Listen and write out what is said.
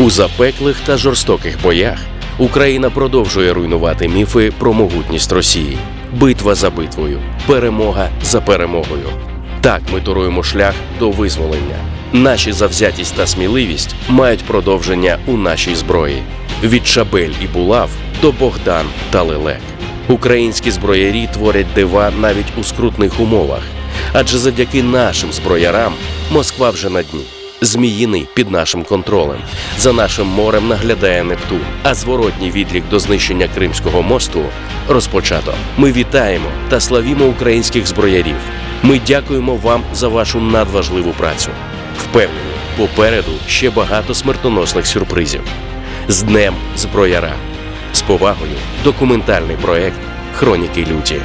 У запеклих та жорстоких боях Україна продовжує руйнувати міфи про могутність Росії. Битва за битвою, перемога за перемогою. Так ми торуємо шлях до визволення. Наші завзятість та сміливість мають продовження у нашій зброї. Від шабель і булав до Богдан та лелек. Українські зброярі творять дива навіть у скрутних умовах, адже завдяки нашим зброярам Москва вже на дні. Зміїний під нашим контролем. За нашим морем наглядає Нептун, а зворотній відлік до знищення Кримського мосту розпочато. Ми вітаємо та славімо українських зброярів. Ми дякуємо вам за вашу надважливу працю. Впевнені, попереду ще багато смертоносних сюрпризів. З Днем зброяра. З повагою документальний проект Хроніки люті.